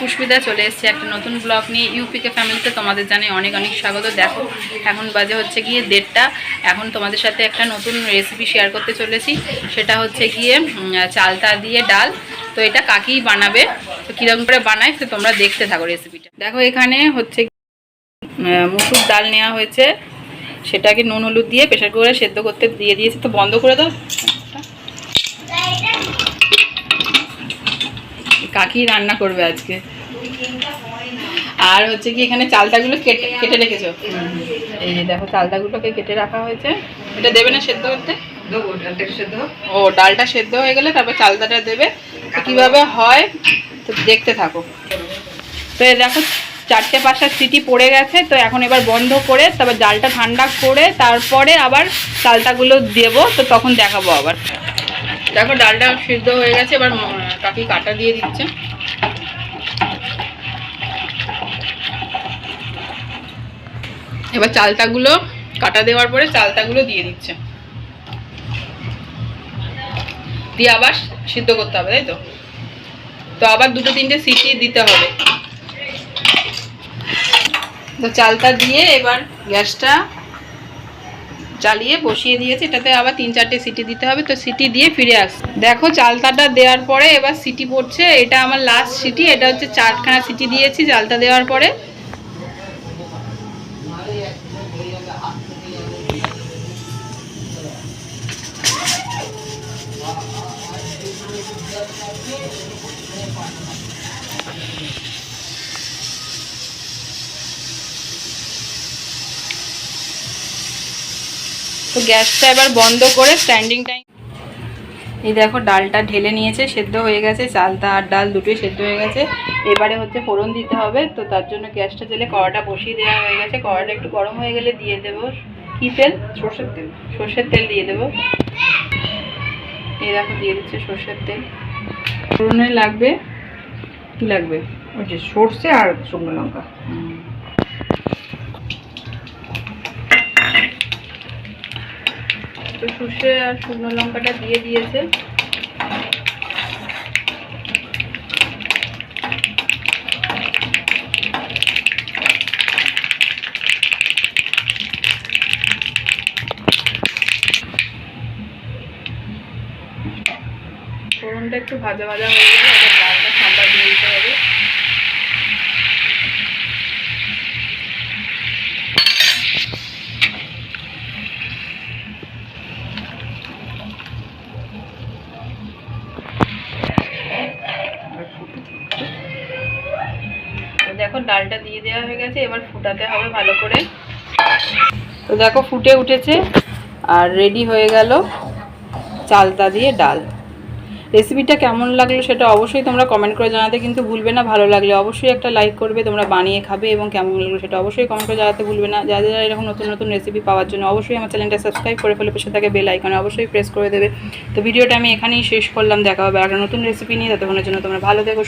সুস্মিতা চলে এসেছি একটা নতুন ব্লগ নিয়ে ইউপিকে ফ্যামিলিতে তোমাদের জানাই অনেক অনেক স্বাগত। দেখো, এখন বাজে হচ্ছে গিয়ে দেড়টা। এখন তোমাদের সাথে একটা নতুন রেসিপি শেয়ার করতে চলেছি। সেটা হচ্ছে গিয়ে চালতা দিয়ে ডাল। তো এটা কাকিই বানাবে। তো কীরকম করে বানায়, তো তোমরা দেখতে থাকো রেসিপিটা দেখো, এখানে হচ্ছে মুসুর ডাল নেওয়া হয়েছে। সেটাকে নুন হলুদ দিয়ে প্রেশার করে সেদ্ধ করতে দিয়ে দিয়েছে। তো বন্ধ করে দাও। কাকি রান্না করবে আজকে। আর হচ্ছে কি এখানে চালতাগুলো কেটে কেটে রেখেছো? এই দেখো চালতাগুলোকে কেটে রাখা হয়েছে। এটা দেবে না সেদ্ধ করতে? সেদ্ধ ও ডালটা সেদ্ধ হয়ে গেলে তারপর চালতাটা দেবে। কীভাবে হয় তো দেখতে থাকো। তো এই দেখো চারটে পাঁচটা সিটি পড়ে গেছে তো এখন এবার বন্ধ করে তারপর ডালটা ঠান্ডা করে তারপরে আবার চালতাগুলো দেবো তো তখন দেখাবো আবার। দেখো ডালটা সিদ্ধ হয়ে গেছে, এবার কাকি কাটা দিয়ে দিচ্ছে। এবার চালতাগুলো কাটা দেওয়ার পরে চালতাগুলো দিয়ে দিচ্ছে। দিয়ে আবার সিদ্ধ করতে হবে, তাই তো? তো আবার দুটো তিনটে সিটি দিতে হবে। তো চালটা দিয়ে এবার গ্যাসটা জ্বালিয়ে বসিয়ে দিয়েছি, এটাতে আবার তিন চারটে সিটি দিতে হবে, তো সিটি দিয়ে ফিরে আস। দেখো চালতাটা দেওয়ার পরে এবার সিটি পড়ছে, এটা আমার লাস্ট সিটি, এটা হচ্ছে চারখানা সিটি দিয়েছি চালটা দেওয়ার পরে। তো গ্যাসটা এবার বন্ধ করে স্ট্যান্ডিং টাইম এই দেখো ডালটা ঢেলে নিয়েছে, সেদ্ধ হয়ে গেছে, চালতা আর ডাল দুটোই সেদ্ধ হয়ে গেছে। এবারে হচ্ছে ফোড়ন দিতে হবে, তো তার জন্য গ্যাসটা জেলে কড়াটা বসিয়ে দেওয়া হয়ে গেছে। কড়াটা একটু গরম হয়ে গেলে দিয়ে দেবো কী তেল? সর্ষের তেল। সর্ষের তেল দিয়ে দেবো। এই দেখো দিয়ে দিচ্ছে সর্ষের তেল। ফোড়নে লাগবে কি লাগবে? ওই যে সর্ষে আর শুকনো লঙ্কা। তো সর্ষে আর শুকনো লঙ্কাটা দিয়ে দিয়েছে। ফোড়নটা একটু ভাজা ভাজা হয়ে গেলে দেখো, ডালটা দিয়ে দেওয়া হয়ে গেছে, এবার ফুটাতে হবে ভালো করে। তো দেখো, ফুটে উঠেছে আর রেডি হয়ে গেল চালতা দিয়ে ডাল। রেসিপিটা কেমন লাগল সেটা অবশ্যই তোমরা কমেন্ট করে জানাতে কিন্তু ভুলবে না। ভালো লাগলে অবশ্যই একটা লাইক করবে, তোমরা বানিয়ে খাবে এবং কেমন লাগল সেটা অবশ্যই কমেন্ট করে জানাতে ভুলবে না। যাদের যারা এরকম নতুন নতুন রেসিপি পাওয়ার জন্য অবশ্যই আমার চ্যানেলটা সাবস্ক্রাইব করে ফেলে, পাশে থাকে বেল আইকনে অবশ্যই প্রেস করে দেবে। তো ভিডিওটা আমি এখানেই শেষ করলাম। দেখা হবে আর নতুন রেসিপি নিয়ে। ততক্ষণের জন্য তোমরা ভালো থেকো